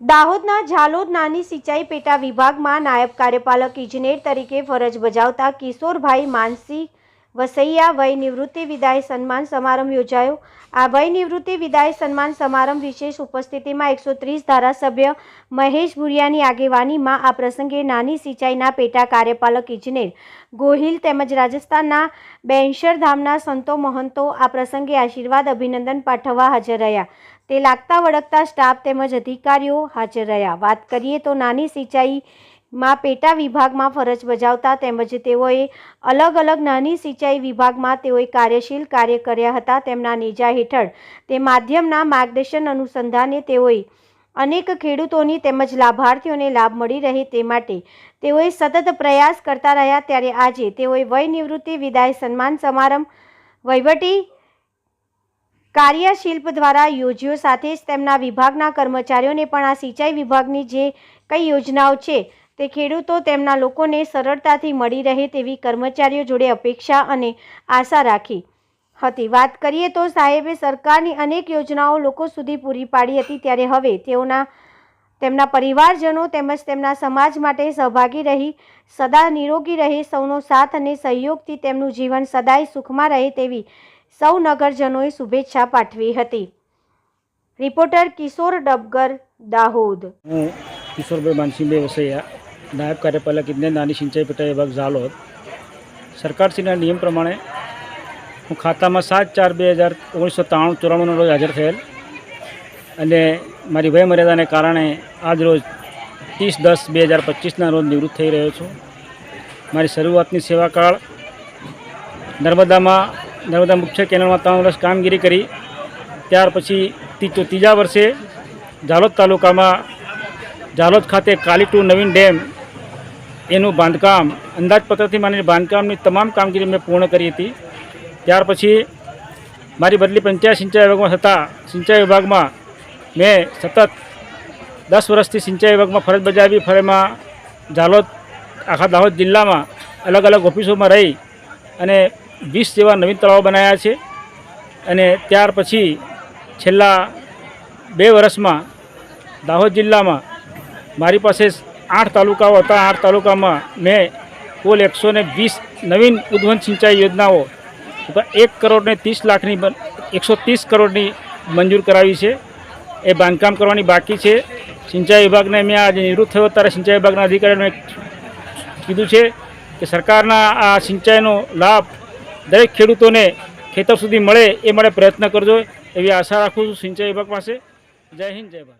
દાહોદના ઝાલોદ નાની સિંચાઈ પેટા વિભાગમાં નાયબ કાર્યપાલક ઇજનેર તરીકે ફરજ બજાવતા કિશોરભાઈ માનસી વસૈયા વય નિવૃત્તિ વિદાય સન્માન સમારંભ યોજાયો. આ વય નિવૃત્તિ વિદાય સન્માન સમારંભ વિશેષ ઉપસ્થિતિમાં એકસો ત્રીસ ધારાસભ્ય મહેશ ભુરિયાની આગેવાનીમાં આ પ્રસંગે નાની સિંચાઈના પેટા કાર્યપાલક ઇજનેર ગોહિલ તેમજ રાજસ્થાનના બેન્શર ધામના સંતો મહંતો આ પ્રસંગે આશીર્વાદ અભિનંદન પાઠવવા હાજર રહ્યા. તે લાગતા વળગતા સ્ટાફ તેમજ અધિકારીઓ હાજર રહ્યા. વાત કરીએ તો નાની સિંચાઈમાં પેટા વિભાગમાં ફરજ બજાવતા તેમજ તેઓએ અલગ અલગ નાની સિંચાઈ વિભાગમાં તેઓએ કાર્યશીલ કાર્ય કર્યા હતા તેમના નેજા હેઠળ. તે માધ્યમના માર્ગદર્શન અનુસંધાને તેઓએ અનેક ખેડૂતોની તેમજ લાભાર્થીઓને લાભ મળી રહે તે માટે તેઓએ સતત પ્રયાસ કરતા રહ્યા ત્યારે આજે તેઓએ વય નિવૃત્તિ વિદાય સન્માન સમારંભ વહીવટી કાર્યશિલ્પ દ્વારા યોજ્યો સાથે જ તેમના વિભાગના કર્મચારીઓને પણ આ સિંચાઈ વિભાગની જે કઈ યોજનાઓ છે તે ખેડૂતો તેમના લોકોને સરળતાથી મળી રહે તેવી કર્મચારીઓ જોડે અપેક્ષા અને આશા રાખી હતી. વાત કરીએ તો સાહેબે સરકારની અનેક યોજનાઓ લોકો સુધી પૂરી પાડી હતી. ત્યારે હવે તેઓના, તેમના પરિવારજનો તેમજ તેમના સમાજ માટે સહભાગી રહી, સદા નિરોગી રહે, સૌનો સાથ અને સહયોગથી તેમનું જીવન સદાય સુખમાં રહે તેવી સૌ નગરજનોએ શુભેચ્છા પાઠવી હતી. રિપોર્ટર કિશોર ડબગર દાહોદ. કિશોરભાઈ માનસિંહભાઈ વસૈયા. નાયબ કાર્યપાલક ઇજનેર નાની સિંચાઈ પેટા વિભાગ ઝાલોદ. સરકારશ્રીના નિયમ પ્રમાણે હું ખાતામાં સાત ચાર બે હજાર ઓગણીસો ત્રાણું ચોરાણુંના રોજ હાજર થયેલ અને મારી વયમર્યાદાને કારણે આજ રોજ ત્રીસ દસ બે હજાર પચીસના રોજ નિવૃત્ત થઈ રહ્યો છું. મારી શરૂઆતની સેવાકાળ નર્મદામાં, નર્મદા મુખ્ય કેનાલમાં ત્રણ વર્ષ કામગીરી કરી. ત્યાર પછી ત્રીજા વર્ષે ઝાલોદ તાલુકામાં ઝાલોદ ખાતે કાલીટુ નવીન ડેમ એનું બાંધકામ, અંદાજપત્રથી માંડીને બાંધકામની તમામ કામગીરી મેં પૂર્ણ કરી હતી. ત્યાર પછી મારી બદલી પંચાયત સિંચાઈ વિભાગમાં થતાં સિંચાઈ વિભાગમાં મેં સતત દસ વર્ષથી સિંચાઈ વિભાગમાં ફરજ બજાવી ફરેમાં ઝાલોદ, આખા દાહોદ જિલ્લામાં અલગ અલગ ઓફિસોમાં રહી અને વીસ જેવા નવીન તળાવો બનાવ્યા છે. અને ત્યાર પછી છેલ્લા બે વર્ષમાં દાહોદ જિલ્લામાં મારી પાસે આઠ તાલુકાઓ હતા. આઠ તાલુકામાં મેં કુલ એકસો ને વીસ નવીન ઉદ્વન સિંચાઈ યોજનાઓ એક કરોડને ત્રીસ લાખની એકસો ત્રીસ કરોડની મંજૂર કરાવી છે. એ બાંધકામ કરવાની બાકી છે. સિંચાઈ વિભાગને મેં આજે નિવૃત્ત થયો. ત્યારે સિંચાઈ વિભાગના અધિકારીઓને કીધું છે કે સરકારના આ સિંચાઈનો લાભ દરેક ખેડૂતોને ખેતર સુધી મળે એ માટે પ્રયત્ન કરજો. એવી આશા રાખું છું સિંચાઈ વિભાગ પાસે. જય હિન્દ, જય ભારત.